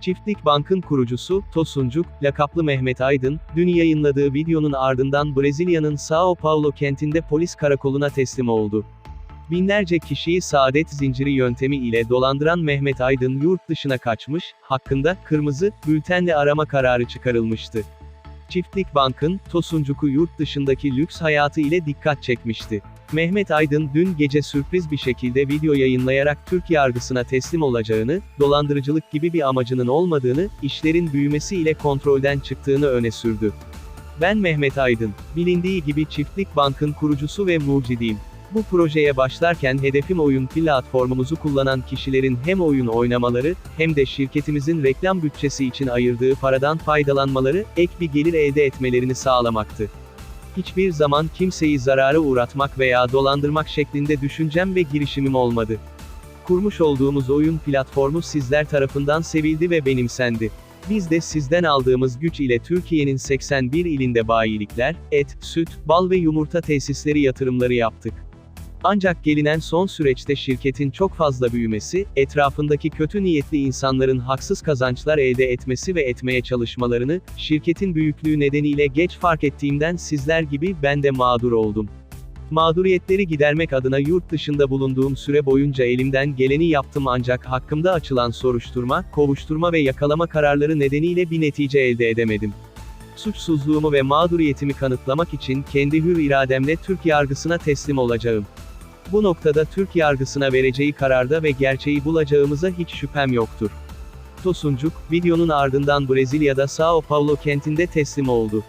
Çiftlik Bank'ın kurucusu, Tosuncuk, lakaplı Mehmet Aydın, dün yayınladığı videonun ardından Brezilya'nın São Paulo kentinde polis karakoluna teslim oldu. Binlerce kişiyi saadet zinciri yöntemi ile dolandıran Mehmet Aydın yurt dışına kaçmış, hakkında, kırmızı, bültenle arama kararı çıkarılmıştı. Çiftlik Bank'ın, Tosuncuk'u yurt dışındaki lüks hayatı ile dikkat çekmişti. Mehmet Aydın dün gece sürpriz bir şekilde video yayınlayarak Türk yargısına teslim olacağını, dolandırıcılık gibi bir amacının olmadığını, işlerin büyümesi ile kontrolden çıktığını öne sürdü. Ben Mehmet Aydın. Bilindiği gibi Çiftlik Bank'ın kurucusu ve mucidiyim. Bu projeye başlarken hedefim oyun platformumuzu kullanan kişilerin hem oyun oynamaları, hem de şirketimizin reklam bütçesi için ayırdığı paradan faydalanmaları, ek bir gelir elde etmelerini sağlamaktı. Hiçbir zaman kimseyi zarara uğratmak veya dolandırmak şeklinde düşüncem ve girişimim olmadı. Kurmuş olduğumuz oyun platformu sizler tarafından sevildi ve benimsendi. Biz de sizden aldığımız güç ile Türkiye'nin 81 ilinde bayilikler, et, süt, bal ve yumurta tesisleri yatırımları yaptık. Ancak gelinen son süreçte şirketin çok fazla büyümesi, etrafındaki kötü niyetli insanların haksız kazançlar elde etmesi ve etmeye çalışmalarını, şirketin büyüklüğü nedeniyle geç fark ettiğimden sizler gibi ben de mağdur oldum. Mağduriyetleri gidermek adına yurt dışında bulunduğum süre boyunca elimden geleni yaptım ancak hakkımda açılan soruşturma, kovuşturma ve yakalama kararları nedeniyle bir netice elde edemedim. Suçsuzluğumu ve mağduriyetimi kanıtlamak için kendi hür irademle Türk yargısına teslim olacağım. Bu noktada Türk yargısına vereceği kararda ve gerçeği bulacağımıza hiç şüphem yoktur. Tosuncuk, videonun ardından Brezilya'da São Paulo kentinde teslim oldu.